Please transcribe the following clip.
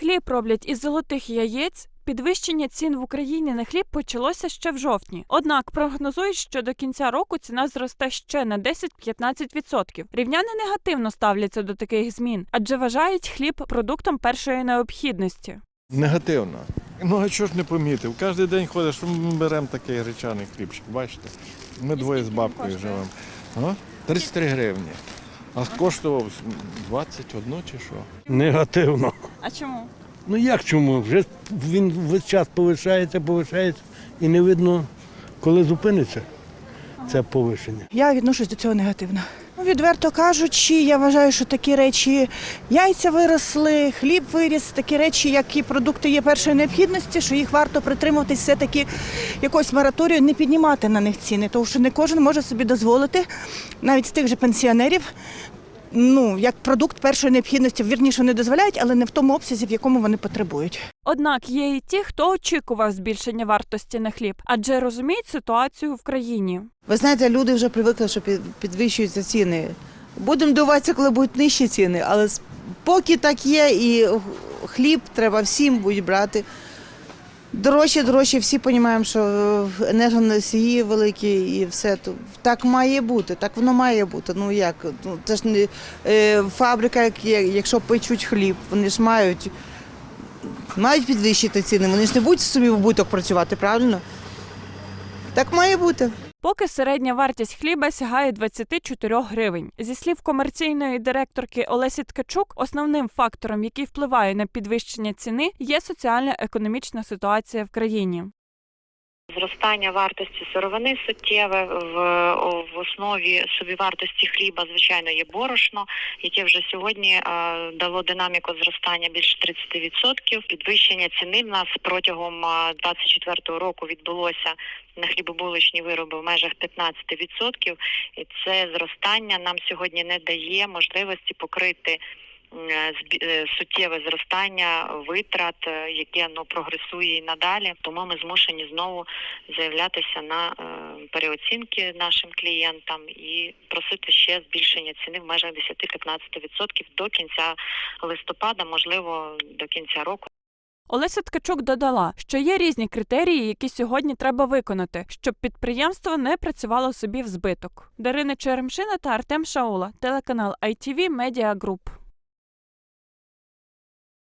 Хліб роблять із золотих яєць. Підвищення цін в Україні на хліб почалося ще в жовтні. Однак прогнозують, що до кінця року ціна зросте ще на 10-15%. Рівняни негативно ставляться до таких змін, адже вважають хліб продуктом першої необхідності. Негативно. Ну а чого ж не помітив? Кожен день ходиш, ми беремо такий гречаний хлібчик, бачите? Ми двоє з бабкою живемо. 33 гривні. А коштував 21 чи що? Негативно. А чому? Ну як чому? Вже він весь час повишається, повишається і не видно, коли зупиниться це повишення. Я відношусь до цього негативно. Ну, Відверто кажучи, я вважаю, що такі речі, яйця виросли, хліб виріс, такі речі, які продукти є першої необхідності, що їх варто притримуватись все-таки якогось мораторію, не піднімати на них ціни, тому що не кожен може собі дозволити, навіть з тих же пенсіонерів, ну, як продукт першої необхідності, вірніше не дозволяють, але не в тому обсязі, в якому вони потребують. Однак є і ті, хто очікував збільшення вартості на хліб, адже розуміють ситуацію в країні. Ви знаєте, люди вже привикли, що підвищуються ціни. Будемо дивитися, коли будуть нижчі ціни, але с- поки так є, і хліб треба всім будуть брати. Дорожче, дорожче, всі розуміємо, що е, енергоносії великі і все. Так має бути, так воно має бути. Ну як? Ну, це ж не е, фабрика, якщо печуть хліб, вони ж мають, мають підвищити ціни, вони ж не будуть собі в буток працювати, правильно? Так має бути. Поки середня вартість хліба сягає 24 гривень. Зі слів комерційної директорки Олесі Ткачук, основним фактором, який впливає на підвищення ціни, є соціально-економічна ситуація в країні. Зростання вартості сировини суттєве в, в основі собівартості хліба, звичайно, є борошно, яке вже сьогодні дало динаміку зростання більше 30%. Підвищення ціни в нас протягом 2024 року відбулося на хлібобуличні вироби в межах 15%. І це зростання нам сьогодні не дає можливості покрити суттєве зростання витрат, е, яке ну прогресує і надалі. Тому ми змушені знову заявлятися на е, переоцінки нашим клієнтам і просити ще збільшення ціни в межах 10-15% до кінця листопада, можливо, до кінця року. Олеся Ткачук додала, що є різні критерії, які сьогодні треба виконати, щоб підприємство не працювало собі в збиток. Дарина Черемшина та Артем Шаула, телеканал ITV Media Group.